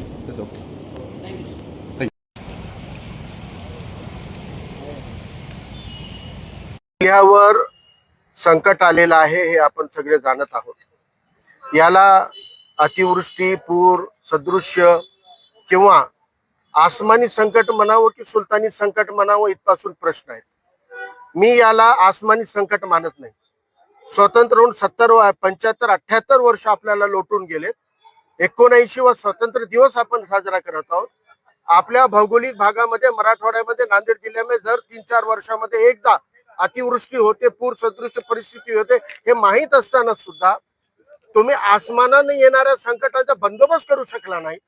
एवढंच That's okay. जिल्ह्यावर संकट आलेलं आहे हे आपण सगळे जाणत आहोत. याला अतिवृष्टी पूर सदृश्य किंवा आसमानी संकट म्हणावं की सुलतानी संकट म्हणावं इथपासून प्रश्न आहे मी याला आसमानी संकट मानत नाही. स्वतंत्र होऊन सत्तर पंच्याहत्तर अठ्ठ्याहत्तर वर्ष आपल्याला लोटून गेलेत. एकोणऐंशी व स्वातंत्र्य दिवस आपण साजरा करत आहोत. आपल्या भौगोलिक भागामध्ये मराठवाड्यामध्ये नांदेड जिल्ह्यामध्ये जर तीन चार वर्षामध्ये एकदा अतिवृष्टी होते पूर सदृश परिस्थिती होते हे माहीत असताना सुद्धा तुम्ही आसमानाने येणाऱ्या संकटाचा बंदोबस्त करू शकला नाही.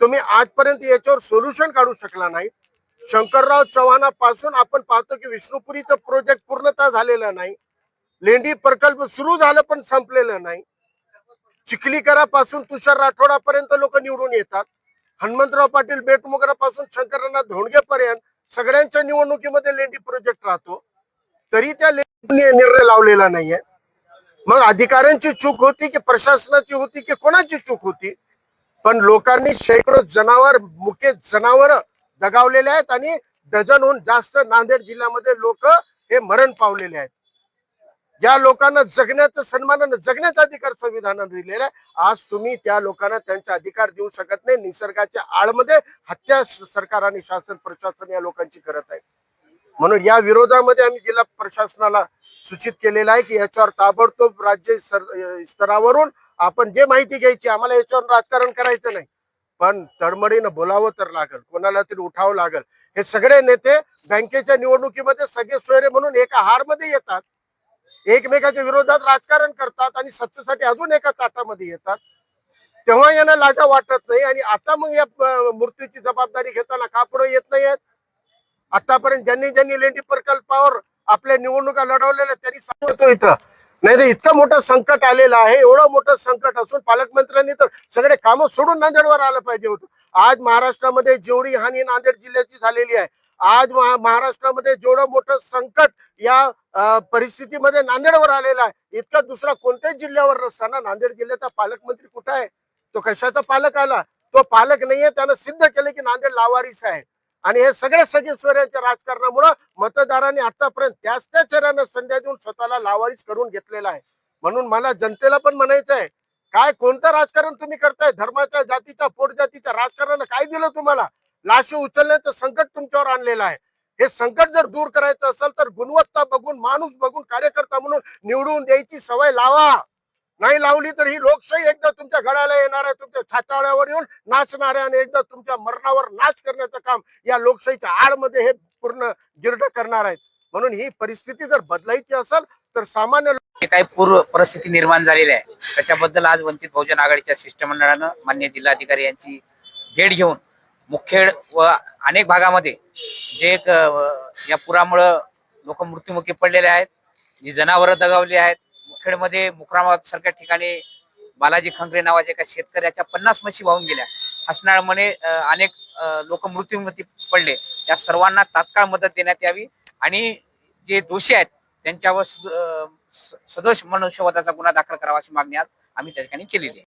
तुम्ही आजपर्यंत याच्यावर सोल्युशन काढू शकला नाही. शंकरराव चव्हाणापासून आपण पाहतो की विष्णुपुरीचं प्रोजेक्ट पूर्णतः झालेलं नाही. लेंडी प्रकल्प सुरू झालं पण संपलेलं नाही. चिखलीकरापासून तुषार राठोडापर्यंत लोक निवडून येतात. हनुमंतराव पाटील बेटमुगरापासून शंकरनाथ धोंडगेपर्यंत सगळ्यांच्या निवडणुकीमध्ये लेंडी प्रोजेक्ट राहतो. तरी त्या लेंडीने निर्णय लावलेला नाहीये. मग अधिकाऱ्यांची चूक होती की प्रशासनाची होती की कोणाची चूक होती? पण लोकांनी शेकडो जनावर मुके जनावर दगावलेले आहेत आणि डझनहून जास्त नांदेड जिल्ह्यामध्ये लोक हे मरण पावलेले आहेत. ज्या लोकांना जगण्याचं सन्मानानं जगण्याचा अधिकार संविधानानं दिलेला आहे. आज तुम्ही त्या लोकांना त्यांचा अधिकार देऊ शकत नाही. निसर्गाच्या आळमध्ये हत्या सरकार आणि शासन प्रशासन या लोकांची करत आहे. म्हणून या विरोधामध्ये आम्ही जिल्हा प्रशासनाला सूचित केलेलं आहे की याच्यावर ताबडतोब राज्य सर- स्तरावरून आपण जे माहिती घ्यायची आम्हाला याच्यावर राजकारण करायचं नाही. पण तडमडीनं बोलावं तर लागल कोणाला तरी उठावं लागल. हे सगळे नेते बँकेच्या निवडणुकीमध्ये सगळे सोयरे म्हणून एका हारमध्ये येतात. एकमेकाच्या विरोधात राजकारण करतात आणि सत्तेसाठी अजून एका ताटामध्ये येतात. तेव्हा यांना लाजा वाटत नाही आणि आता मग या मृत्यूची जबाबदारी घेताना का पुढे येत नाहीयेत आतापर्यंत ज्यांनी ज्यांनी लेंडी प्रकल्पावर आपल्या निवडणुका लढवलेल्या त्यांनी सांगतो इथं. नाही तर इतकं मोठं संकट आलेलं आहे एवढं मोठं संकट असून पालकमंत्र्यांनी तर सगळे कामं सोडून नांदेडवर आलं पाहिजे होतं. आज महाराष्ट्रामध्ये जेवढी हानी नांदेड जिल्ह्याची झालेली आहे आज महाराष्ट्रामध्ये जेवढं मोठं संकट या परिस्थितीमध्ये नांदेडवर आलेलं आहे इतकं दुसरा कोणत्याच जिल्ह्यावर नसताना नांदेड जिल्ह्याचा पालकमंत्री कुठं आहे? तो कशाचा पालक आला? तो पालक नाहीये त्यानं सिद्ध केलं की नांदेड लावारीस आहे. आणि हे सगळे सगळे सोयऱ्यांच्या राजकारणामुळं मतदारांनी आतापर्यंत त्याच त्या चेहऱ्यानं संध्या देऊन स्वतःला लावारीस करून घेतलेला आहे. म्हणून मला जनतेला पण म्हणायचं आहे काय कोणतं राजकारण तुम्ही करताय? धर्माच्या जातीच्या पोट जातीच्या राजकारणानं काय दिलं तुम्हाला? लाशी उचलण्याचं संकट तुमच्यावर आणलेलं आहे. हे संकट जर दूर करायचं असेल तर गुणवत्ता बघून माणूस बघून कार्यकर्ता म्हणून निवडून द्यायची सवय लावा. नाही लावली तर ही लोकशाही एकदा तुमच्या गळ्याला येणार आहे तुमच्या छाताळ्यावर येऊन नाचणार आणि एकदा तुमच्या मरणावर नाच करण्याचं काम या लोकशाहीच्या आडमध्ये हे पूर्ण गिरड करणार आहेत. म्हणून ही परिस्थिती जर बदलायची असेल तर सामान्य काही पूर्व परिस्थिती निर्माण झालेली आहे. त्याच्याबद्दल आज वंचित बहुजन आघाडीच्या शिष्टमंडळानं मान्य जिल्हाधिकारी यांची भेट घेऊन मुखेड व अनेक भागामध्ये जे एक, या पुरामुळं लोक मृत्युमुखी पडलेले आहेत जी जनावरं दगावली आहेत. मुखेडमध्ये मुक्रामाबाद सारख्या ठिकाणी बालाजी खंगरे नावाच्या एका शेतकऱ्याच्या पन्नास म्हशी वाहून गेल्या. हसनाळमध्ये अनेक लोक मृत्युमुखी पडले. या सर्वांना तात्काळ मदत देण्यात यावी आणि जे दोषी आहेत त्यांच्यावर स- सदोष मनुष्यवधाचा गुन्हा दाखल करावा अशी मागणी आज आम्ही त्या ठिकाणी केलेली आहे.